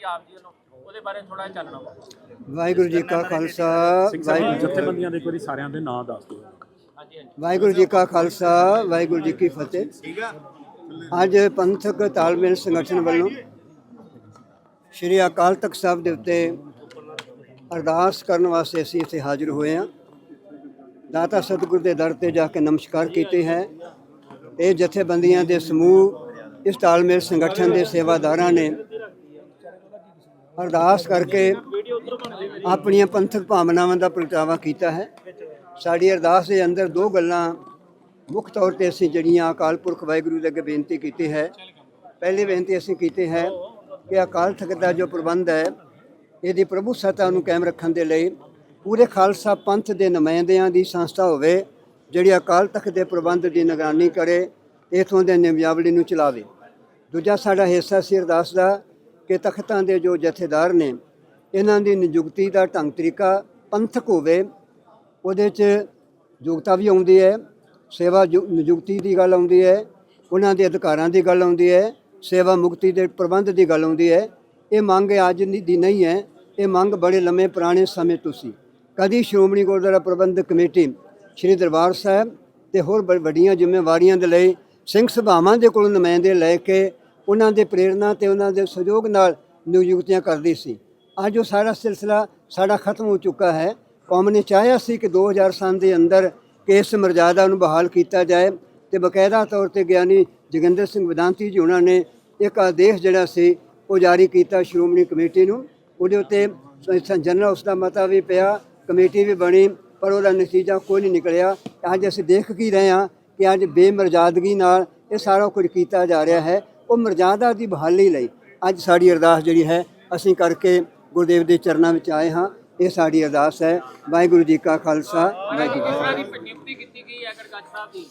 ਜੀ ਆਪ ਜੀ ਵੱਲੋਂ ਉਹਦੇ ਬਾਰੇ ਥੋੜਾ ਚਾਨਣਾ ਪਾਓ ਵਾਹਿਗੁਰੂ ਜੀ ਕਾ ਖਾਲਸਾ ਵਾਹਿਗੁਰੂ ਜਥੇਬੰਦੀਆਂ ਦੇ ਇੱਕ ਵਾਰੀ ਸਾਰਿਆਂ ਦੇ ਨਾਂ ਦੱਸ ਦਿਓ। ਹਾਂਜੀ ਹਾਂਜੀ। ਵਾਹਿਗੁਰੂ ਜੀ ਕਾ ਖਾਲਸਾ ਵਾਹਿਗੁਰੂ ਜੀ ਕੀ ਫਤਿਹ। ਅੱਜ ਪੰਥਕ ਤਾਲਮੇਲ ਸੰਗਠਨ ਵੱਲੋਂ ਸ਼੍ਰੀ ਅਕਾਲ ਤਖਤ ਸਾਹਿਬ ਦੇ ਉੱਤੇ ਅਰਦਾਸ ਕਰਨ ਵਾਸਤੇ ਅਸੀਂ ਇੱਥੇ ਹਾਜ਼ਰ ਹੋਏ ਹਾਂ। ਦਾਤਾ ਸਤਿਗੁਰ ਦੇ ਦਰ ਤੇ ਜਾ ਕੇ ਨਮਸਕਾਰ ਕੀਤੇ ਹੈ। ਇਹ ਜਥੇਬੰਦੀਆਂ ਦੇ ਸਮੂਹ ਇਸ ਤਾਲਮੇਲ ਸੰਗਠਨ ਦੇ ਸੇਵਾਦਾਰਾਂ ਨੇ ਅਰਦਾਸ ਕਰਕੇ ਆਪਣੀਆਂ ਪੰਥਕ ਭਾਵਨਾਵਾਂ ਦਾ ਪ੍ਰਗਟਾਵਾ ਕੀਤਾ ਹੈ। ਸਾਡੀ ਅਰਦਾਸ ਦੇ ਅੰਦਰ ਦੋ ਗੱਲਾਂ ਮੁੱਖ ਤੌਰ ਤੇ ਅਸੀਂ ਜਿਹੜੀਆਂ ਅਕਾਲ ਪੁਰਖ ਵਾਹਿਗੁਰੂ ਦੇ ਅੱਗੇ ਬੇਨਤੀ ਕੀਤੀ ਹੈ। ਪਹਿਲੀ ਬੇਨਤੀ ਅਸੀਂ ਕੀਤੀ ਹੈ ਕਿ ਅਕਾਲ ਤਖਤ ਦਾ ਜੋ ਪ੍ਰਬੰਧ ਹੈ, ਇਹਦੀ ਪ੍ਰਭੂ ਸੱਤਾ ਨੂੰ ਕਾਇਮ ਰੱਖਣ ਦੇ ਲਈ ਪੂਰੇ ਖਾਲਸਾ ਪੰਥ ਦੇ ਨੁਮਾਇੰਦਿਆਂ ਦੀ ਸੰਸਥਾ ਹੋਵੇ, ਜਿਹੜੀ ਅਕਾਲ ਤਖਤ ਦੇ ਪ੍ਰਬੰਧ ਦੀ ਨਿਗਰਾਨੀ ਕਰੇ ਇਥੋਂ ਦੇ ਨਿਯਮਾਵਲੀ ਨੂੰ ਚਲਾਵੇ। ਦੂਜਾ ਸਾਡਾ ਹਿੱਸਾ ਸੀ ਅਰਦਾਸ ਦਾ ਕਿ ਤਖਤਾਂ ਦੇ ਜੋ ਜਥੇਦਾਰ ਨੇ, ਇਹਨਾਂ ਦੀ ਨਿਯੁਕਤੀ ਦਾ ਢੰਗ ਤਰੀਕਾ ਪੰਥਕ ਹੋਵੇ, ਉਹਦੇ 'ਚ ਯੋਗਤਾ ਵੀ ਆਉਂਦੀ ਹੈ, ਸੇਵਾ ਯੁ- ਨਿਯੁਕਤੀ ਦੀ ਗੱਲ ਆਉਂਦੀ ਹੈ, ਉਹਨਾਂ ਦੇ ਅਧਿਕਾਰਾਂ ਦੀ ਗੱਲ ਆਉਂਦੀ ਹੈ, ਸੇਵਾ ਮੁਕਤੀ ਦੇ ਪ੍ਰਬੰਧ ਦੀ ਗੱਲ ਆਉਂਦੀ ਹੈ। ਇਹ ਮੰਗ ਅੱਜ ਦੀ ਨਹੀਂ ਹੈ, ਇਹ ਮੰਗ ਬੜੇ ਲੰਮੇ ਪੁਰਾਣੇ ਸਮੇਂ ਤੋਂ ਸੀ। ਕਦੀ ਸ਼੍ਰੋਮਣੀ ਗੁਰਦੁਆਰਾ ਪ੍ਰਬੰਧਕ ਕਮੇਟੀ ਸ੍ਰੀ ਦਰਬਾਰ ਸਾਹਿਬ ਤੇ ਹੋਰ ਬ- ਵੱਡੀਆਂ ਜ਼ਿੰਮੇਵਾਰੀਆਂ ਦੇ ਲਈ, ਸਿੰਘ ਸਭਾਵਾਂ ਦੇ ਕੋਲ ਨੁਮਾਇੰਦੇ ਲੈ ਕੇ ਉਹਨਾਂ ਦੇ ਪ੍ਰੇਰਣਾ ਤੇ ਉਹਨਾਂ ਦੇ ਸਹਿਯੋਗ ਨਾਲ ਨਿਯੁਕਤੀਆਂ ਕਰਦੀ ਸੀ। ਅੱਜ ਉਹ ਸਾਰਾ ਸਿਲਸਿਲਾ ਸਾਡਾ ਖਤਮ ਹੋ ਚੁੱਕਾ ਹੈ। ਕੌਮ ਨੇ ਚਾਹਿਆ ਸੀ ਕਿ 2000 ਸਾਲ ਦੇ ਅੰਦਰ ਕਿ ਇਸ ਮਰਜ਼ਾਦਾ ਨੂੰ ਬਹਾਲ ਕੀਤਾ ਜਾਏ ਤੇ ਬਕਾਇਦਾ ਤੌਰ ਤੇ ਗਿਆਨੀ ਜੋਗਿੰਦਰ ਸਿੰਘ ਵਿਦਾਂਤੀ ਜੀ ਉਹਨਾਂ ਨੇ ਇੱਕ ਆਦੇਸ਼ ਜਿਹੜਾ ਸੀ ਉਹ ਜਾਰੀ ਕੀਤਾ ਸ਼੍ਰੋਮਣੀ ਕਮੇਟੀ ਨੂੰ। ਉਹਦੇ ਉੱਤੇ ਜਨਰਲ ਉਸ ਦਾ ਮਤਾ ਵੀ ਪਿਆ, ਕਮੇਟੀ ਵੀ ਬਣੀ, ਪਰ ਉਹਦਾ ਨਤੀਜਾ ਕੋਈ ਨਹੀਂ ਨਿਕਲਿਆ। ਅੱਜ ਅਸੀਂ ਦੇਖ ਕੀ ਰਹੇ ਹਾਂ ਕਿ ਅੱਜ ਬੇਮਰਜ਼ਾਦਗੀ ਨਾਲ ਇਹ ਸਾਰਾ ਕੁਝ ਕੀਤਾ ਜਾ ਰਿਹਾ ਹੈ। ਉਹ ਮਰਜ਼ਾਦਾ ਦੀ ਬਹਾਲੀ ਲਈ ਅੱਜ ਸਾਡੀ ਅਰਦਾਸ ਜਿਹੜੀ ਹੈ, ਅਸੀਂ ਕਰਕੇ ਗੁਰਦੇਵ ਦੇ ਚਰਨਾਂ ਵਿੱਚ ਆਏ ਹਾਂ। ਇਹ ਸਾਡੀ ਅਰਦਾਸ ਹੈ। ਵਾਹਿਗੁਰੂ ਜੀ ਕਾ ਖਾਲਸਾ, ਵਾਹਿਗੁਰੂ ਜੀ ਕੀ ਫਤਿਹ। ਕੀਤੀ ਗਈ ਹੈ ਗੜਗੱਜ ਸਾਹਿਬ ਦੀ।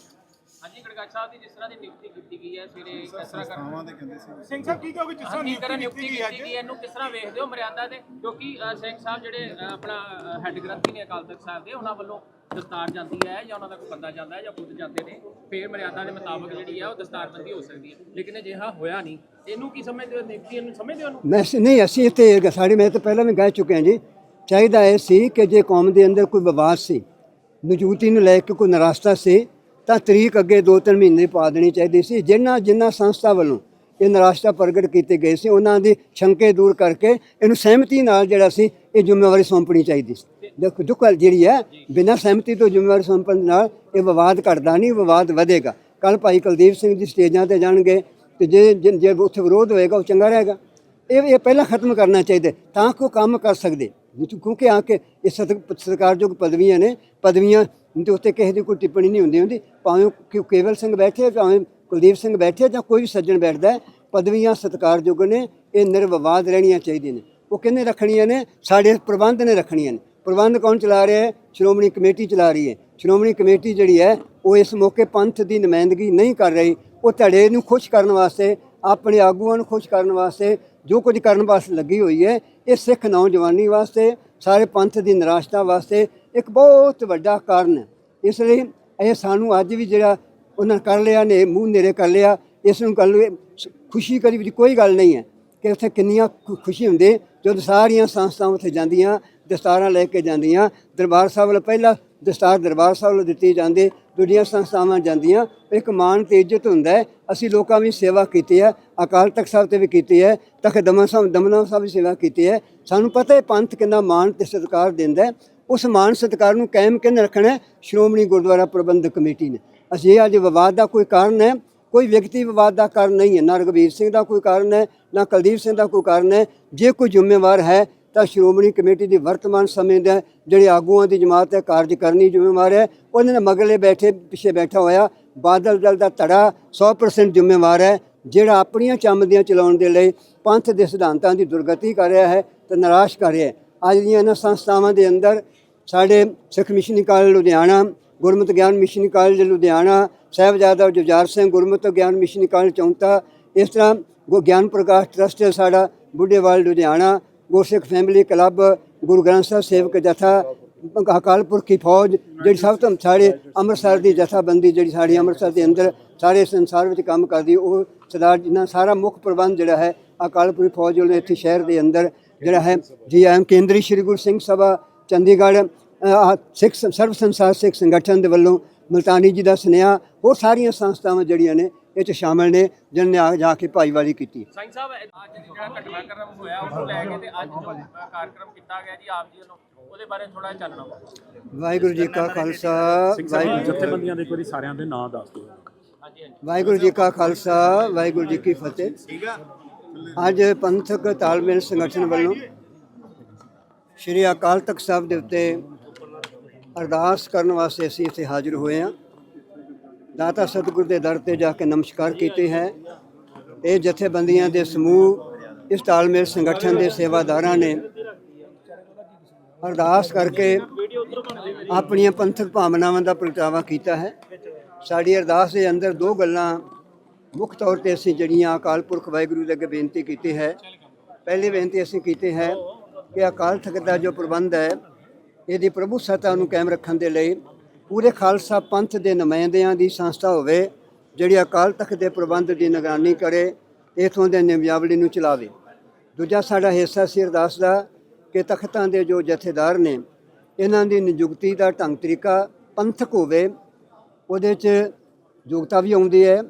ਹਾਂਜੀ ਗੜਗੱਜ ਸਾਹਿਬ ਦੀ ਜਿਸ ਤਰ੍ਹਾਂ ਦੀ ਨਿਯੁਕਤੀ ਕੀਤੀ ਗਈ ਹੈ ਸਵੇਰੇ ਕਿਸ ਤਰ੍ਹਾਂ ਕਰਨਾ ਸਿੰਘ ਸਾਹਿਬ ਕੀ ਕਹੋਗੇ ਜਿਸ ਤਰ੍ਹਾਂ ਕੀ ਤਰ੍ਹਾਂ ਨਿਯੁਕਤੀ ਕੀਤੀ ਗਈ ਹੈ ਇਹਨੂੰ ਕਿਸ ਤਰ੍ਹਾਂ ਵੇਖਦੇ ਹੋ ਮਰਿਆਦਾ ਦੇ? ਕਿਉਂਕਿ ਅ, ਸਿੰਘ ਸਾਹਿਬ ਜਿਹੜੇ ਅ, ਆਪਣਾ ਹੈੱਡ ਗ੍ਰੰਥੀ ਨੇ ਅਕਾਲ ਤਖਤ ਸਾਹਿਬ ਦੇ ਉਹਨਾਂ ਵੱਲੋਂ ਦਸਤਾਰ ਜਾਂਦੀ ਹੈ ਜਾਂ ਉਹਨਾਂ ਦਾ ਕੋਈ ਬੰਦਾ ਜਾਂਦਾ ਹੈ ਜਾਂ ਖੁਦ ਜਾਂਦੇ ਨੇ ਫੇਰ ਮਰਿਆਦਾ ਦੇ ਮੁਤਾਬਕ ਜਿਹੜੀ ਹੈ ਉਹ ਦਸਤਾਰਬੰਦੀ ਹੋ ਸਕਦੀ ਹੈ। ਲੇਕਿਨ ਅਜਿਹਾ ਹੋਇਆ ਨਹੀਂ। ਇਹਨੂੰ ਕੀ ਸਮਝਦੇ ਹੋ? ਨਿਯੁਕਤੀ ਇਹਨੂੰ ਸਮਝਦੇ ਹੋ ਇਹਨੂੰ ਮੈਂ ਸ- ਨਹੀਂ ਅਸੀਂ ਇੱਥੇ ਸਾਡੇ ਮੈਂ ਤਾਂ ਪਹਿਲਾਂ ਵੀ ਕਹਿ ਚੁੱਕੇ ਹਾਂ ਜੀ ਚਾਹੀਦਾ ਇਹ ਸੀ ਕਿ ਜੇ ਕੌਮ ਦੇ ਅੰਦਰ ਕੋਈ ਵਿਵਾਦ ਸੀ ਨਿਯੁਕਤੀ ਨੂੰ ਲੈ ਕੇ ਕੋਈ ਨਰਾਸਤਾ ਸੀ ਤਾਂ ਤਰੀਕ ਅੱਗੇ 2-3 ਮਹੀਨੇ ਪਾ ਦੇਣੀ ਚਾਹੀਦੀ ਸੀ। ਜਿਨ੍ਹਾਂ ਜਿਨ੍ਹਾਂ ਸੰਸਥਾ ਵੱਲੋਂ ਇਹ ਨਰਾਸਤਾ ਪ੍ਰਗਟ ਕੀਤੇ ਗਏ ਸੀ, ਉਹਨਾਂ ਦੀ ਸ਼ੰਕੇ ਦੂਰ ਕਰਕੇ ਇਹਨੂੰ ਸਹਿਮਤੀ ਨਾਲ ਜਿਹੜਾ ਸੀ, ਇਹ ਜ਼ਿੰਮੇਵਾਰੀ ਸੌਂਪਣੀ ਚਾਹੀਦੀ ਸੀ। ਦੇਖੋ, ਦੁੱਖ ਜਿਹੜੀ ਹੈ, ਬਿਨਾਂ ਸਹਿਮਤੀ ਤੋਂ ਜ਼ਿੰਮੇਵਾਰੀ ਸੌਂਪਣ ਦੇ ਨਾਲ ਇਹ ਵਿਵਾਦ ਘਟਦਾ ਨਹੀਂ, ਵਿਵਾਦ ਵਧੇਗਾ। ਕੱਲ ਭਾਈ ਕੁਲਦੀਪ ਸਿੰਘ ਜੀ ਸਟੇਜਾਂ ਤੇ ਜਾਣਗੇ ਤੇ ਜੇ ਜੇ ਜੇ ਉੱਥੇ ਵਿਰੋਧ ਹੋਏਗਾ, ਉਹ ਚੰਗਾ ਰਹੇਗਾ। ਇਹ ਇਹ ਪਹਿਲਾਂ ਖਤਮ ਕਰਨਾ ਚਾਹੀਦਾ, ਤਾਂ ਕਿ ਉਹ ਕੰਮ ਕਰ ਸਕਦੇ। ਕਿਉਂਕਿ ਆ ਕੇ ਇਹ ਸਤ- ਸਤਿਕਾਰਯੋਗ ਪਦਵੀਆਂ ਨੇ, ਪਦਵੀਆਂ ਦੇ ਉੱਤੇ ਕਿਸੇ ਦੀ ਕੋਈ ਟਿੱਪਣੀ ਨਹੀਂ ਹੁੰਦੀ ਹੁੰਦੀ, ਭਾਵੇਂ ਕਿ ਕੇਵਲ ਸਿੰਘ ਬੈਠੇ ਭਾਵੇਂ ਕੁਲਦੀਪ ਸਿੰਘ ਬੈਠੇ ਜਾਂ ਕੋਈ ਵੀ ਸੱਜਣ ਬੈਠਦਾ ਪਦਵੀਆਂ ਸਤਿਕਾਰਯੋਗ ਨੇ, ਇਹ ਨਿਰਵਵਾਦ ਰਹਿਣੀਆਂ ਚਾਹੀਦੀਆਂ ਨੇ। ਉਹ ਕਿੰਨੇ ਰੱਖਣੀਆਂ ਨੇ? ਸਾਡੇ ਪ੍ਰਬੰਧ ਨੇ ਰੱਖਣੀਆਂ ਨੇ। ਪ੍ਰਬੰਧ ਕੌਣ ਚਲਾ ਰਿਹਾ ਹੈ? ਸ਼੍ਰੋਮਣੀ ਕਮੇਟੀ ਚਲਾ ਰਹੀ ਹੈ। ਸ਼੍ਰੋਮਣੀ ਕਮੇਟੀ ਜਿਹੜੀ ਹੈ, ਉਹ ਇਸ ਮੌਕੇ ਪੰਥ ਦੀ ਨੁਮਾਇੰਦਗੀ ਨਹੀਂ ਕਰ ਰਹੀ। ਉਹ ਧੜੇ ਨੂੰ ਖੁਸ਼ ਕਰਨ ਵਾਸਤੇ, ਆਪਣੇ ਆਗੂਆਂ ਨੂੰ ਖੁਸ਼ ਕਰਨ ਵਾਸਤੇ, ਜੋ ਕੁਝ ਕਰਨ ਵਾਸਤੇ ਲੱਗੀ ਹੋਈ ਹੈ, ਇਹ ਸਿੱਖ ਨੌਜਵਾਨੀ ਵਾਸਤੇ, ਸਾਰੇ ਪੰਥ ਦੀ ਨਿਰਾਸ਼ਤਾ ਵਾਸਤੇ ਇੱਕ ਬਹੁਤ ਵੱਡਾ ਕਾਰਨ। ਹੈ ਇਸ ਲਈ ਇਹ ਸਾਨੂੰ ਅੱਜ ਵੀ ਜਿਹੜਾ ਉਹਨਾਂ ਕਰ ਲਿਆ ਨੇ, ਮੂੰਹ ਨੇਰੇ ਕਰ ਲਿਆ, ਇਸ ਨੂੰ ਗੱਲ ਖੁਸ਼ੀ ਕਰੀ ਵਿੱਚ ਕੋਈ ਗੱਲ ਨਹੀਂ ਹੈ ਕਿ ਉੱਥੇ ਕਿੰਨੀਆਂ ਖੁ- ਖੁਸ਼ੀ ਹੁੰਦੀ ਜਦੋਂ ਸਾਰੀਆਂ ਸੰਸਥਾਵਾਂ ਉੱਥੇ ਜਾਂਦੀਆਂ, ਦਸਤਾਰਾਂ ਲੈ ਕੇ ਜਾਂਦੀਆਂ, ਦਰਬਾਰ ਸਾਹਿਬ ਵੱਲ ਪਹਿਲਾਂ ਦਸਤਾਰ ਦਰਬਾਰ ਸਾਹਿਬ ਵੱਲ ਦਿੱਤੀ ਜਾਂਦੀ ਦੂਜੀਆਂ ਸੰਸਥਾਵਾਂ ਜਾਂਦੀਆਂ, ਇੱਕ ਮਾਣ ਤੇ ਇੱਜ਼ਤ ਹੁੰਦਾ ਹੈ, ਅਸੀਂ ਲੋਕਾਂ ਵੀ ਸੇਵਾ ਕੀਤੀ ਹੈ, ਅਕਾਲ ਤਖਤ ਸਾਹਿਬ ਤੇ ਵੀ ਕੀਤੀ ਹੈ, ਤਖਤ ਦਮਨ ਸਾਹਿਬ, ਦਮਨਾ ਸਾਹਿਬ ਵੀ ਸੇਵਾ ਕੀਤੀ ਹੈ, ਸਾਨੂੰ ਪਤਾ ਹੈ ਪੰਥ ਕਿੰਨਾ ਮਾਣ ਤੇ ਸਤਿਕਾਰ ਦਿੰਦਾ ਹੈ ਉਸ ਮਾਣ ਸਤਿਕਾਰ ਨੂੰ ਕਾਇਮ ਕਿੰਨੇ ਰੱਖਣਾ ਸ਼੍ਰੋਮਣੀ ਗੁਰਦੁਆਰਾ ਪ੍ਰਬੰਧਕ ਕਮੇਟੀ ਨੇ। ਅਸੀਂ ਇਹ ਅੱਜ ਵਿਵਾਦ ਦਾ ਕੋਈ ਕਾਰਨ ਹੈ? ਕੋਈ ਵਿਅਕਤੀ ਵਿਵਾਦ ਦਾ ਕਾਰਨ ਨਹੀਂ ਹੈ। ਨਾ ਰਘਬੀਰ ਸਿੰਘ ਦਾ ਕੋਈ ਕਾਰਨ ਹੈ, ਨਾ ਕੁਲਦੀਪ ਸਿੰਘ ਦਾ ਕੋਈ ਕਾਰਨ ਹੈ। ਜੇ ਕੋਈ ਜ਼ਿੰਮੇਵਾਰ ਹੈ, ਤਾਂ ਸ਼੍ਰੋਮਣੀ ਕਮੇਟੀ ਦੀ ਵਰਤਮਾਨ ਸਮੇਂ ਦੇ ਜਿਹੜੇ ਆਗੂਆਂ ਦੀ ਜਮਾਤ ਹੈ, ਕਾਰਜ ਕਰਨੀ ਜ਼ਿੰਮੇਵਾਰ ਹੈ। ਉਹਨਾਂ ਨੇ ਮਗਲੇ ਬੈਠੇ, ਪਿੱਛੇ ਬੈਠਾ ਹੋਇਆ ਬਾਦਲ ਦਲ ਦਾ ਧੜਾ 100% ਜ਼ਿੰਮੇਵਾਰ ਹੈ, ਜਿਹੜਾ ਆਪਣੀਆਂ ਚਮਦੀਆਂ ਚਲਾਉਣ ਦੇ ਲਈ ਪੰਥ ਦੇ ਸਿਧਾਂਤਾਂ ਦੀ ਦੁਰਗਤੀ ਕਰ ਰਿਹਾ ਹੈ ਤੇ ਨਿਰਾਸ਼ ਕਰ ਰਿਹਾ ਹੈ। ਅੱਜ ਦੀਆਂ ਇਹਨਾਂ ਸੰਸਥਾਵਾਂ ਦੇ ਅੰਦਰ ਸਾਡੇ Sikh missionary college Ludhiana, Gurmat Gyan missionary college Ludhiana, Sahibzada Jujhar Singh Gurmat Gyan mission college Chaunta, ਇਸ ਤਰ੍ਹਾਂ ਗੁ ਗਿਆਨ ਪ੍ਰਕਾਸ਼ ਟਰਸਟ ਸਾਡਾ ਬੁੱਢੇਵਾਲ ਲੁਧਿਆਣਾ, ਗੁਰਸਿੱਖ ਫੈਮਿਲੀ ਕਲੱਬ, ਗੁਰੂ ਗ੍ਰੰਥ ਸਾਹਿਬ ਸੇਵਕ ਜਥਾ ਅਕਾਲ ਪੁਰਖ ਕੀ ਫੌਜ, ਜਿਹੜੀ ਸਭ ਤੋਂ ਸਾਡੇ ਅੰਮ੍ਰਿਤਸਰ ਦੀ ਜਥਾਬੰਦੀ, ਜਿਹੜੀ ਸਾਡੀ ਅੰਮ੍ਰਿਤਸਰ ਦੇ ਅੰਦਰ ਸਾਰੇ ਸੰਸਾਰ ਵਿੱਚ ਕੰਮ ਕਰਦੀ, ਉਹ ਸਰਦਾਰ ਜਿੰਨਾ ਸਾਰਾ ਮੁੱਖ ਪ੍ਰਬੰਧ ਜਿਹੜਾ ਹੈ ਅਕਾਲਪੁਰੀ ਫੌਜ ਵੱਲੋਂ ਇੱਥੇ ਸ਼ਹਿਰ ਦੇ ਅੰਦਰ ਜਿਹੜਾ ਹੈ, ਜੀ ਜੀਐਮ ਕੇਂਦਰੀ ਸ਼੍ਰੀ ਗੁਰੂ ਸਿੰਘ ਸਭਾ ਚੰਡੀਗੜ੍ਹ ਸਿੱਖ ਸ- ਸਰਬ ਸੰਸਾਰ ਸਿੱਖ ਸੰਗਠਨ ਦੇ ਵੱਲੋਂ ਮਲਤਾਨੀ ਜੀ ਦਾ ਸੁਨੇਹਾ ਹੋਰ ਸਾਰੀਆਂ ਸੰਸਥਾਵਾਂ ਜਿਹੜੀਆਂ ਨੇ ਇਹ ਚ ਸ਼ਾਮਲ ਨੇ ਜਿਨ੍ਹਾਂ ਨੇ ਆ ਜਾ ਕੇ ਭਾਈਵਾਲੀ ਕੀਤੀ। ਸਾਈਂ ਸਾਹਿਬ ਅੱਜ ਜਿਹੜਾ ਘਟਨਾਕ੍ਰਮ ਹੋਇਆ ਉਹਨੂੰ ਲੈ ਕੇ ਤੇ ਅੱਜ ਜੋ ਅ, ਕਾਰਜਕ੍ਰਮ ਕੀਤਾ ਗਿਆ ਜੀ ਆਪ ਜੀ ਵੱਲੋਂ ਉਹਦੇ ਬਾਰੇ ਥੋੜਾ ਚਾਨਣਾ ਪਾਓ ਵਾਹਿਗੁਰੂ ਜੀ ਕਾ ਖਾਲਸਾ ਵਾਹਿਗੁਰੂ ਜਥੇਬੰਦੀਆਂ ਦੇ ਇੱਕ ਵਾਰੀ ਸਾਰਿਆਂ ਦੇ ਨਾਂ ਦੱਸ ਦਿਓ। ਹਾਂਜੀ ਹਾਂਜੀ। ਵਾਹਿਗੁਰੂ ਜੀ ਕਾ ਖਾਲਸਾ ਵਾਹਿਗੁਰੂ ਜੀ ਕੀ ਫਤਿਹ। ਅੱਜ ਪੰਥਕ ਤਾਲਮੇਲ ਸੰਗਠਨ ਵੱਲੋਂ ਸ਼੍ਰੀ ਅਕਾਲ ਤਖਤ ਸਾਹਿਬ ਦੇ ਉੱਤੇ ਅਰਦਾਸ ਕਰਨ ਵਾਸਤੇ ਅਸੀਂ ਇੱਥੇ ਹਾਜ਼ਰ ਹੋਏ ਹਾਂ। ਦਾਤਾ ਸਤਿਗੁਰ ਦੇ ਦਰ ਤੇ ਜਾ ਕੇ ਨਮਸਕਾਰ ਕੀਤੇ ਹੈ। ਇਹ ਜਥੇਬੰਦੀਆਂ ਦੇ ਸਮੂਹ, ਇਸ ਤਾਲਮੇਲ ਸੰਗਠਨ ਦੇ ਸੇਵਾਦਾਰਾਂ ਨੇ ਅਰਦਾਸ ਕਰਕੇ ਆਪਣੀਆਂ ਪੰਥਕ ਭਾਵਨਾਵਾਂ ਦਾ ਪ੍ਰਗਟਾਵਾ ਕੀਤਾ ਹੈ। ਸਾਡੀ ਅਰਦਾਸ ਦੇ ਅੰਦਰ ਦੋ ਗੱਲਾਂ ਮੁੱਖ ਤੌਰ ਤੇ ਅਸੀਂ ਜਿਹੜੀਆਂ ਅਕਾਲ ਪੁਰਖ ਵਾਹਿਗੁਰੂ ਦੇ ਅੱਗੇ ਬੇਨਤੀ ਕੀਤੀ ਹੈ। ਪਹਿਲੀ ਬੇਨਤੀ ਅਸੀਂ ਕੀਤੀ ਹੈ ਕਿ ਅਕਾਲ ਤਖਤ ਦਾ ਜੋ ਪ੍ਰਬੰਧ ਹੈ, ਇਹਦੀ ਪ੍ਰਭੂ ਸੱਤਾ ਨੂੰ ਕਾਇਮ ਰੱਖਣ ਦੇ ਲਈ ਪੂਰੇ ਖਾਲਸਾ ਪੰਥ ਦੇ ਨੁਮਾਇੰਦਿਆਂ ਦੀ ਸੰਸਥਾ ਹੋਵੇ, ਜਿਹੜੀ ਅਕਾਲ ਤਖਤ ਦੇ ਪ੍ਰਬੰਧ ਦੀ ਨਿਗਰਾਨੀ ਕਰੇ, ਇਥੋਂ ਦੇ ਨਿਯਮਾਵਲੀ ਨੂੰ ਚਲਾਵੇ। ਦੂਜਾ ਸਾਡਾ ਹਿੱਸਾ ਸੀ ਅਰਦਾਸ ਦਾ ਕਿ ਤਖਤਾਂ ਦੇ ਜੋ ਜਥੇਦਾਰ ਨੇ, ਇਹਨਾਂ ਦੀ ਨਿਯੁਕਤੀ ਦਾ ਢੰਗ ਤਰੀਕਾ ਪੰਥਕ ਹੋਵੇ, ਉਹਦੇ 'ਚ ਯੋਗਤਾ ਵੀ ਆਉਂਦੀ ਹੈ,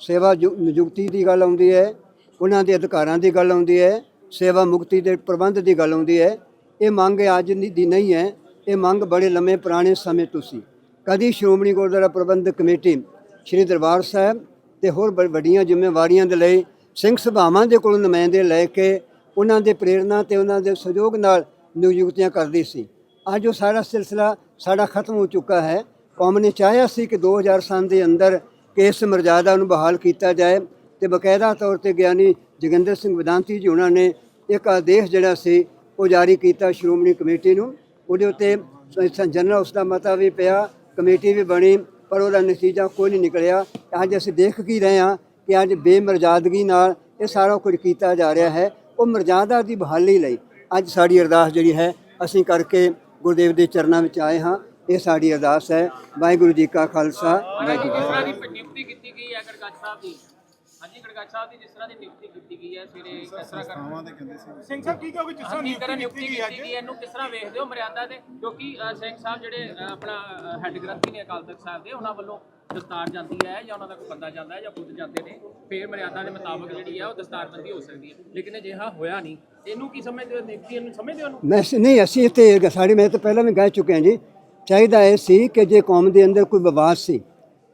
ਸੇਵਾ ਯੁ- ਨਿਯੁਕਤੀ ਦੀ ਗੱਲ ਆਉਂਦੀ ਹੈ, ਉਹਨਾਂ ਦੇ ਅਧਿਕਾਰਾਂ ਦੀ ਗੱਲ ਆਉਂਦੀ ਹੈ ਸੇਵਾ ਮੁਕਤੀ ਦੇ ਪ੍ਰਬੰਧ ਦੀ ਗੱਲ ਆਉਂਦੀ ਹੈ। ਇਹ ਮੰਗ ਅੱਜ ਦੀ ਨਹੀਂ ਹੈ। ਇਹ ਮੰਗ ਬੜੇ ਲੰਮੇ ਪੁਰਾਣੇ ਸਮੇਂ ਤੋਂ ਸੀ। ਕਦੀ ਸ਼੍ਰੋਮਣੀ ਗੁਰਦੁਆਰਾ ਪ੍ਰਬੰਧਕ ਕਮੇਟੀ ਸ੍ਰੀ ਦਰਬਾਰ ਸਾਹਿਬ ਤੇ ਹੋਰ ਬ- ਵੱਡੀਆਂ ਜ਼ਿੰਮੇਵਾਰੀਆਂ ਦੇ ਲਈ, ਸਿੰਘ ਸਭਾਵਾਂ ਦੇ ਕੋਲ ਨੁਮਾਇੰਦੇ ਲੈ ਕੇ ਉਹਨਾਂ ਦੇ ਪ੍ਰੇਰਣਾ ਤੇ ਉਹਨਾਂ ਦੇ ਸਹਿਯੋਗ ਨਾਲ ਨਿਯੁਕਤੀਆਂ ਕਰਦੀ ਸੀ। ਅੱਜ ਉਹ ਸਾਰਾ ਸਿਲਸਿਲਾ ਸਾਡਾ ਖਤਮ ਹੋ ਚੁੱਕਾ ਹੈ। ਕੌਮ ਨੇ ਚਾਹਿਆ ਸੀ ਕਿ 2000 ਸਾਲ ਦੇ ਅੰਦਰ ਕਿ ਇਸ ਮਰਜ਼ਾਦਾ ਨੂੰ ਬਹਾਲ ਕੀਤਾ ਜਾਏ ਤੇ ਬਕਾਇਦਾ ਤੌਰ ਤੇ ਗਿਆਨੀ ਜੋਗਿੰਦਰ ਸਿੰਘ ਵਿਦਾਂਤੀ ਜੀ ਉਹਨਾਂ ਨੇ ਇੱਕ ਆਦੇਸ਼ ਜਿਹੜਾ ਸੀ, ਉਹ ਜਾਰੀ ਕੀਤਾ ਸ਼੍ਰੋਮਣੀ ਕਮੇਟੀ ਨੂੰ। ਉਹਦੇ ਉੱਤੇ ਜਨਰਲ ਉਸ ਦਾ ਮਤਾ ਵੀ ਪਿਆ, ਕਮੇਟੀ ਵੀ ਬਣੀ, ਪਰ ਉਹਦਾ ਨਤੀਜਾ ਕੋਈ ਨਹੀਂ ਨਿਕਲਿਆ। ਅੱਜ ਅਸੀਂ ਦੇਖ ਕੀ ਰਹੇ ਹਾਂ ਕਿ ਅੱਜ ਬੇਮਰਜ਼ਾਦਗੀ ਨਾਲ ਇਹ ਸਾਰਾ ਕੁਝ ਕੀਤਾ ਜਾ ਰਿਹਾ ਹੈ। ਉਹ ਮਰਜ਼ਾਦਾ ਦੀ ਬਹਾਲੀ ਲਈ ਅੱਜ ਸਾਡੀ ਅਰਦਾਸ ਜਿਹੜੀ ਹੈ, ਅਸੀਂ ਕਰਕੇ ਗੁਰਦੇਵ ਦੇ ਚਰਨਾਂ ਵਿੱਚ ਆਏ ਹਾਂ। ਇਹ ਸਾਡੀ ਅਰਦਾਸ ਹੈ। ਵਾਹਿਗੁਰੂ ਜੀ ਕਾ ਖਾਲਸਾ, ਵਾਹਿਗੁਰੂ ਜੀ ਜਿਸ ਤਰ੍ਹਾਂ ਕੀਤੀ ਗਈ ਹੈ ਗੜਗੱਜ ਸਾਹਿਬ ਦੀ? ਹਾਂਜੀ ਗੜਗੱਜ ਸਾਹਿਬ ਦੀ ਜਿਸ ਤਰ੍ਹਾਂ ਦੀ ਨਿਯੁਕਤੀ ਕੀਤੀ ਗਈ ਹੈ ਸਵੇਰੇ ਕਿਸ ਤਰ੍ਹਾਂ ਕਰਨਾ ਸਿੰਘ ਸਾਹਿਬ ਕੀ ਕਹੋਗੇ? ਜਿਸ ਤਰ੍ਹਾਂ ਕੀ ਤਰ੍ਹਾਂ ਨਿਯੁਕਤੀ ਕੀਤੀ ਗਈ ਹੈ ਇਹਨੂੰ ਕਿਸ ਤਰ੍ਹਾਂ ਵੇਖਦੇ ਹੋ ਮਰਿਆਦਾ ਦੇ? ਕਿਉਂਕਿ ਅ, ਸਿੰਘ ਸਾਹਿਬ ਜਿਹੜੇ ਅ, ਆਪਣਾ ਹੈੱਡ ਗ੍ਰੰਥੀ ਨੇ ਅਕਾਲ ਤਖਤ ਸਾਹਿਬ ਦੇ ਉਹਨਾਂ ਵੱਲੋਂ ਦਸਤਾਰ ਜਾਂਦੀ ਹੈ ਜਾਂ ਉਹਨਾਂ ਦਾ ਕੋਈ ਬੰਦਾ ਜਾਂਦਾ ਹੈ ਜਾਂ ਖੁਦ ਜਾਂਦੇ ਨੇ ਫਿਰ ਮਰਿਆਦਾ ਦੇ ਮੁਤਾਬਕ ਜਿਹੜੀ ਹੈ ਉਹ ਦਸਤਾਰਬੰਦੀ ਹੋ ਸਕਦੀ ਹੈ। ਲੇਕਿਨ ਅਜਿਹਾ ਹੋਇਆ ਨਹੀਂ। ਇਹਨੂੰ ਕੀ ਸਮਝਦੇ ਹੋ? ਨਿਯੁਕਤੀ ਇਹਨੂੰ ਸਮਝਦੇ ਹੋ ਇਹਨੂੰ? ਮੈਂ ਨਹੀਂ ਅਸੀਂ ਇੱਥੇ ਸਾਡੇ ਮੈਂ ਤਾਂ ਪਹਿਲਾਂ ਵੀ ਕਹਿ ਚੁੱਕੇ ਹਾਂ ਜੀ। ਚਾਹੀਦਾ ਇਹ ਸੀ ਕਿ ਜੇ ਕੌਮ ਦੇ ਅੰਦਰ ਕੋਈ ਵਿਵਾਦ ਸੀ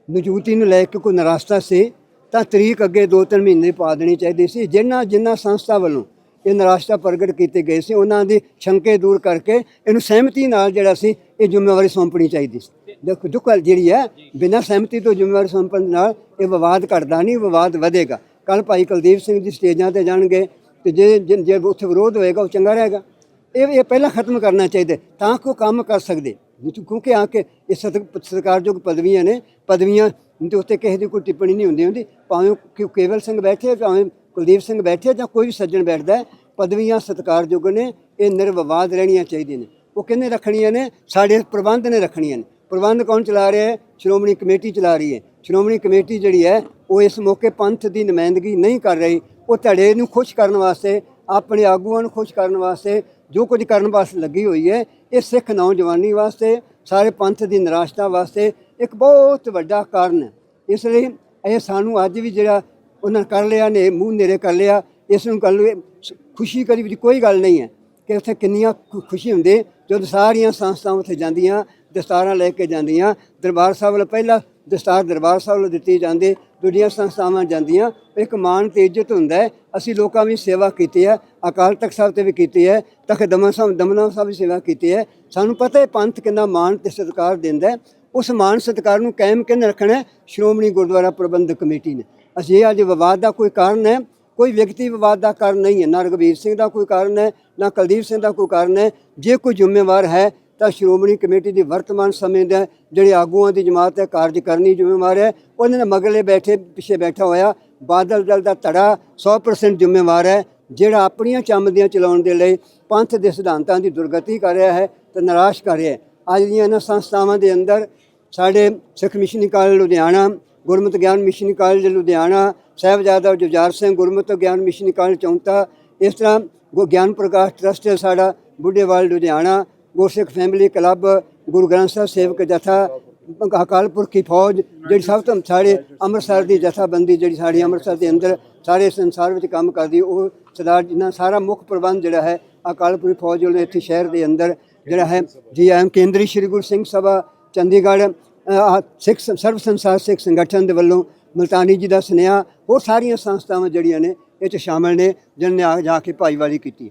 ਨਿਯੁਕਤੀ ਨੂੰ ਲੈ ਕੇ ਕੋਈ ਨਰਾਸਤਾ ਸੀ ਤਾਂ ਤਰੀਕ ਅੱਗੇ 2-3 ਮਹੀਨੇ ਪਾ ਦੇਣੀ ਚਾਹੀਦੀ ਸੀ। ਜਿਨ੍ਹਾਂ ਜਿਨ੍ਹਾਂ ਸੰਸਥਾ ਵੱਲੋਂ ਇਹ ਨਰਾਸਤਾ ਪ੍ਰਗਟ ਕੀਤੇ ਗਏ ਸੀ, ਉਹਨਾਂ ਦੀ ਸ਼ੰਕੇ ਦੂਰ ਕਰਕੇ ਇਹਨੂੰ ਸਹਿਮਤੀ ਨਾਲ ਜਿਹੜਾ ਸੀ, ਇਹ ਜ਼ਿੰਮੇਵਾਰੀ ਸੌਂਪਣੀ ਚਾਹੀਦੀ ਸੀ। ਦੇਖੋ, ਦੁੱਖ ਕੱਲ ਜਿਹੜੀ ਹੈ, ਬਿਨਾਂ ਸਹਿਮਤੀ ਤੋਂ ਜ਼ਿੰਮੇਵਾਰੀ ਸੌਂਪਣ ਨਾਲ ਇਹ ਵਿਵਾਦ ਘਟਦਾ ਨਹੀਂ, ਵਿਵਾਦ ਵਧੇਗਾ। ਕੱਲ ਭਾਈ ਕੁਲਦੀਪ ਸਿੰਘ ਜੀ ਸਟੇਜਾਂ ਤੇ ਜਾਣਗੇ ਤੇ ਜੇ ਜੇ ਉੱਥੇ ਵਿਰੋਧ ਹੋਏਗਾ, ਉਹ ਚੰਗਾ ਰਹੇਗਾ। ਇਹ ਇਹ ਪਹਿਲਾਂ ਖਤਮ ਕਰਨਾ ਚਾਹੀਦਾ, ਤਾਂ ਕਿ ਉਹ ਕੰਮ ਕਰ ਸਕਦੇ। ਕਿਉਂਕਿ ਆ ਕੇ ਇਹ ਸਤਿ- ਸਤਿਕਾਰਯੋਗ ਪਦਵੀਆਂ ਨੇ, ਪਦਵੀਆਂ ਦੇ ਉੱਤੇ ਕਿਸੇ ਦੀ ਕੋਈ ਟਿੱਪਣੀ ਨਹੀਂ ਹੁੰਦੀ ਹੁੰਦੀ। ਭਾਵੇਂ ਕਿ ਕੇਵਲ ਸਿੰਘ ਬੈਠੇ ਭਾਵੇਂ ਕੁਲਦੀਪ ਸਿੰਘ ਬੈਠੇ ਜਾਂ ਕੋਈ ਵੀ ਸੱਜਣ ਬੈਠਦਾ ਪਦਵੀਆਂ ਸਤਿਕਾਰਯੋਗ ਨੇ, ਇਹ ਨਿਰਵਿਵਾਦ ਰਹਿਣੀਆਂ ਚਾਹੀਦੀਆਂ ਨੇ। ਉਹ ਕਿੰਨੇ ਰੱਖਣੀਆਂ ਨੇ? ਸਾਡੇ ਪ੍ਰਬੰਧ ਨੇ ਰੱਖਣੀਆਂ ਨੇ। ਪ੍ਰਬੰਧ ਕੌਣ ਚਲਾ ਰਿਹਾ ਹੈ? ਸ਼੍ਰੋਮਣੀ ਕਮੇਟੀ ਚਲਾ ਰਹੀ ਹੈ। ਸ਼੍ਰੋਮਣੀ ਕਮੇਟੀ ਜਿਹੜੀ ਹੈ, ਉਹ ਇਸ ਮੌਕੇ ਪੰਥ ਦੀ ਨੁਮਾਇੰਦਗੀ ਨਹੀਂ ਕਰ ਰਹੀ। ਉਹ ਧੜੇ ਨੂੰ ਖੁਸ਼ ਕਰਨ ਵਾਸਤੇ, ਆਪਣੇ ਆਗੂਆਂ ਨੂੰ ਖੁਸ਼ ਕਰਨ ਵਾਸਤੇ, ਜੋ ਕੁਝ ਕਰਨ ਵਾਸਤੇ ਲੱਗੀ ਹੋਈ ਹੈ, ਇਹ ਸਿੱਖ ਨੌਜਵਾਨੀ ਵਾਸਤੇ, ਸਾਰੇ ਪੰਥ ਦੀ ਨਿਰਾਸ਼ਤਾ ਵਾਸਤੇ ਇੱਕ ਬਹੁਤ ਵੱਡਾ ਕਾਰਨ। ਹੈ ਇਸ ਲਈ ਇਹ ਸਾਨੂੰ ਅੱਜ ਵੀ ਜਿਹੜਾ ਉਹਨਾਂ ਕਰ ਲਿਆ ਨੇ, ਮੂੰਹ ਨੇੜੇ ਕਰ ਲਿਆ, ਇਸ ਨੂੰ ਕਰ ਲਏ ਖੁਸ਼ੀ ਕਰੀ ਵੀ ਕੋਈ ਗੱਲ ਨਹੀਂ ਹੈ ਕਿ ਉੱਥੇ ਕਿੰਨੀਆਂ ਖੁ- ਖੁਸ਼ੀ ਹੁੰਦੀ, ਜਦੋਂ ਸਾਰੀਆਂ ਸੰਸਥਾਵਾਂ ਉੱਥੇ ਜਾਂਦੀਆਂ, ਦਸਤਾਰਾਂ ਲੈ ਕੇ ਜਾਂਦੀਆਂ, ਦਰਬਾਰ ਸਾਹਿਬ ਵੱਲ ਪਹਿਲਾਂ ਦਸਤਾਰ ਦਰਬਾਰ ਸਾਹਿਬ ਵੱਲੋਂ ਦਿੱਤੀ ਜਾਂਦੀ, ਦੂਜੀਆਂ ਸੰਸਥਾਵਾਂ ਜਾਂਦੀਆਂ, ਇੱਕ ਮਾਣ ਤੇ ਇੱਜ਼ਤ ਹੁੰਦਾ ਹੈ, ਅਸੀਂ ਲੋਕਾਂ ਵੀ ਸੇਵਾ ਕੀਤੀ ਹੈ, ਅਕਾਲ ਤਖਤ ਸਾਹਿਬ ਤੇ ਵੀ ਕੀਤੀ ਹੈ, ਤਖਤ ਦਮਨ ਸਾਹਿਬ, ਦਮਨਾ ਸਾਹਿਬ ਵੀ ਸੇਵਾ ਕੀਤੀ ਹੈ, ਸਾਨੂੰ ਪਤਾ ਹੈ ਪੰਥ ਕਿੰਨਾ ਮਾਣ ਤੇ ਸਤਿਕਾਰ ਦਿੰਦਾ ਉਸ ਮਾਣ ਸਤਿਕਾਰ ਨੂੰ ਕਾਇਮ ਕਿੰਨੇ ਰੱਖਣਾ ਹੈ? ਸ਼੍ਰੋਮਣੀ ਗੁਰਦੁਆਰਾ ਪ੍ਰਬੰਧਕ ਕਮੇਟੀ ਨੇ। ਅਸੀਂ ਇਹ ਅੱਜ ਵਿਵਾਦ ਦਾ ਕੋਈ ਕਾਰਨ ਹੈ? ਕੋਈ ਵਿਅਕਤੀ ਵਿਵਾਦ ਦਾ ਕਾਰਨ ਨਹੀਂ ਹੈ। ਨਾ ਰਘਬੀਰ ਸਿੰਘ ਦਾ ਕੋਈ ਕਾਰਨ ਹੈ, ਨਾ ਕੁਲਦੀਪ ਸਿੰਘ ਦਾ ਕੋਈ ਕਾਰਨ ਹੈ। ਜੇ ਕੋਈ ਜ਼ਿੰਮੇਵਾਰ ਹੈ, ਤਾਂ ਸ਼੍ਰੋਮਣੀ ਕਮੇਟੀ ਦੀ ਵਰਤਮਾਨ ਸਮੇਂ ਦੇ ਜਿਹੜੇ ਆਗੂਆਂ ਦੀ ਜਮਾਤ ਹੈ, ਕਾਰਜ ਕਰਨੀ ਜ਼ਿੰਮੇਵਾਰ ਹੈ। ਉਹਨਾਂ ਨੇ ਮਗਲੇ ਬੈਠੇ, ਪਿੱਛੇ ਬੈਠਾ ਹੋਇਆ ਬਾਦਲ ਦਲ ਦਾ ਧੜਾ 100% ਜ਼ਿੰਮੇਵਾਰ ਹੈ, ਜਿਹੜਾ ਆਪਣੀਆਂ ਚੰਮਦੀਆਂ ਚਲਾਉਣ ਦੇ ਲਈ ਪੰਥ ਦੇ ਸਿਧਾਂਤਾਂ ਦੀ ਦੁਰਗਤੀ ਕਰ ਰਿਹਾ ਹੈ ਤੇ ਨਿਰਾਸ਼ ਕਰ ਰਿਹਾ ਹੈ। ਅੱਜ ਦੀਆਂ ਇਹਨਾਂ ਸੰਸਥਾਵਾਂ ਦੇ ਅੰਦਰ ਸਾਡੇ Sikh missionary college Ludhiana, Gurmat Gyan mission college Ludhiana, Sahibzada Jujhar Singh, Gurmat Gyan mission college Chaunta, ਇਸ ਤਰ੍ਹਾਂ ਗੁ- ਗਿਆਨ ਪ੍ਰਕਾਸ਼ ਟਰਸਟ ਹੈ ਸਾਡਾ ਬੁੱਢੇਵਾਲ ਲੁਧਿਆਣਾ, ਗੁਰਸਿੱਖ ਫੈਮਿਲੀ ਕਲੱਬ, ਗੁਰੂ ਗ੍ਰੰਥ ਸਾਹਿਬ ਸੇਵਕ ਜਥਾ ਅਕਾਲ ਪੁਰਖ ਕੀ ਫੌਜ, ਜਿਹੜੀ ਸਭ ਤੋਂ ਸਾਡੇ ਅੰਮ੍ਰਿਤਸਰ ਦੀ ਜਥਾਬੰਦੀ, ਜਿਹੜੀ ਸਾਡੀ ਅੰਮ੍ਰਿਤਸਰ ਦੇ ਅੰਦਰ ਸਾਰੇ ਸੰਸਾਰ ਵਿੱਚ ਕੰਮ ਕਰਦੀ, ਉਹ ਸਰਦਾਰ ਜਿੰਨਾ ਸਾਰਾ ਮੁੱਖ ਪ੍ਰਬੰਧ ਜਿਹੜਾ ਹੈ, ਅਕਾਲ ਪੁਰਖ ਫੌਜ ਵੱਲੋਂ ਇੱਥੇ ਸ਼ਹਿਰ ਦੇ ਅੰਦਰ ਜਿਹੜਾ ਹੈ ਜੀ ਐਮ ਕੇਂਦਰੀ ਸ਼੍ਰੀ ਗੁਰੂ ਸਿੰਘ ਸਭਾ, ਚੰਡੀਗੜ੍ਹ ਸਿੱਖ ਸਰਵ ਸੰਸਾਰ ਸਿੱਖ ਸੰਗਠਨ ਦੇ ਵੱਲੋਂ ਮਲਤਾਨੀ ਜੀ ਦਾ ਸੁਨੇਹਾ, ਹੋਰ ਸਾਰੀਆਂ ਸੰਸਥਾਵਾਂ ਜਿਹੜੀਆਂ ਨੇ, ਇਹ ਚ ਸ਼ਾਮਲ ਨੇ, ਜਿਨ੍ਹਾਂ ਨੇ ਆ, ਜਾ ਕੇ ਭਾਈਵਾਲੀ ਕੀਤੀ।